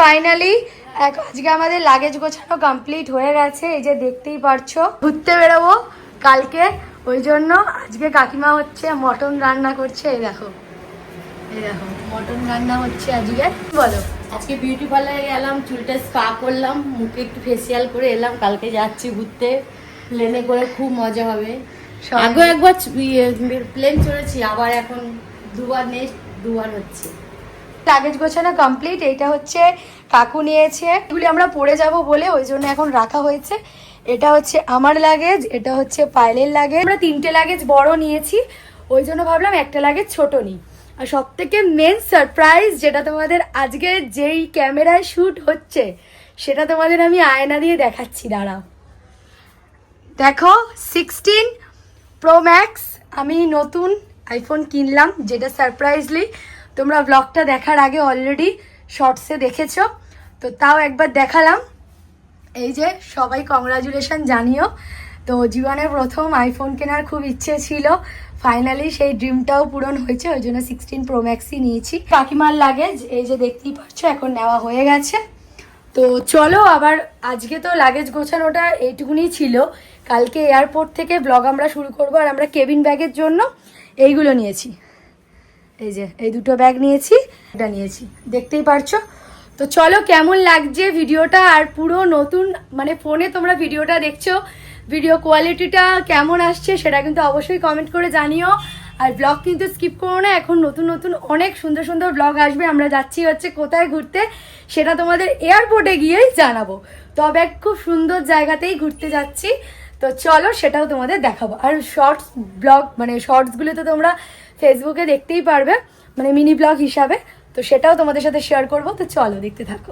Finally আজকে আমাদের luggage গোছানো কমপ্লিট হয়ে গেছে। এই যে দেখতেই পারছ ঘুরতে বেরোবো কালকে। ওই জন্য আজকে কাকিমা হচ্ছে মটন রান্না করছে এই দেখো। এই দেখো মটন রান্না হচ্ছে আজকে। বলো। আজকে বিউটি পার্লারে গেলাম চুলটা স্পা করলাম মুখে একটু ফেসিয়াল করে এলাম কালকে যাচ্ছি ঘুরতে। প্লেনে করে খুব মজা হবে। আগেও একবার প্লেন চড়েছি আবার এখন দুবার নেক্সট দুবার হচ্ছে। লাগেজ গোছানো কমপ্লিট এইটা হচ্ছে কাকু নিয়েছে। এগুলি আমরা পড়ে যাব বলে, ওই জন্য এখন রাখা হয়েছে। এটা হচ্ছে আমার লাগেজ এটা হচ্ছে পায়েলের লাগেজ আমরা তিনটে লাগেজ বড় নিয়েছি, ওই জন্য ভাবলাম একটা লাগেজ ছোট নিই। আর সব থেকে মেন সারপ্রাইজ যেটা তোমাদের আজকে যেই ক্যামেরায় শ্যুট হচ্ছে, সেটা তোমাদের আমি আয়না দিয়ে দেখাচ্ছি, দাঁড়াও। দেখো সিক্সটিন প্রো ম্যাক্স আমি নতুন আইফোন কিনলাম, যেটা সারপ্রাইজলি তোমরা ব্লগটা দেখার আগে অলরেডি শর্টসে দেখেছ, তো তাও একবার দেখালাম। এই যে, সবাই কংগ্রাচুলেশন জানিও। তো জীবনের প্রথম আইফোন কেনার খুব ইচ্ছে ছিল। ফাইনালি সেই ড্রিমটাও পূরণ হয়েছে, ওই জন্য সিক্সটিন প্রো ম্যাক্সই নিয়েছি। কাকিমার লাগেজ এই যে দেখতেই পাচ্ছ, এখন নেওয়া হয়ে গেছে। তো চলো আবার, আজকে তো লাগেজ গোছানোটা এইটুকুনি ছিল। কালকে এয়ারপোর্ট থেকে ব্লগ আমরা শুরু করব, আর আমরা কেবিন ব্যাগের জন্য এইগুলো নিয়েছি। এই যে, এই দুটো ব্যাগ নিয়েছি, এটা নিয়েছি। দেখতেই পারছ? তো চলো, কেমন লাগছে ভিডিওটা? আর পুরো নতুন মানে ফোনে তোমরা ভিডিওটা দেখছ ভিডিও কোয়ালিটিটা কেমন আসছে সেটা কিন্তু অবশ্যই কমেন্ট করে জানিও। আর ব্লগ কিন্তু স্কিপ করো না, এখন নতুন নতুন অনেক সুন্দর সুন্দর ব্লগ আসবে। আমরা যাচ্ছি হচ্ছে কোথায় ঘুরতে, সেটা তোমাদের এয়ারপোর্টে গিয়েই জানাব। তবে খুব সুন্দর জায়গাতেই ঘুরতে যাচ্ছি। তো চলো সেটাও তোমাদের দেখাবো। আর শর্টস ব্লগ মানে শর্টসগুলো তো তোমরা ফেসবুকে দেখতেই পারবে মানে মিনি ব্লগ হিসাবে। তো সেটাও তোমাদের সাথে শেয়ার করব। তো চলো দেখতে থাকো।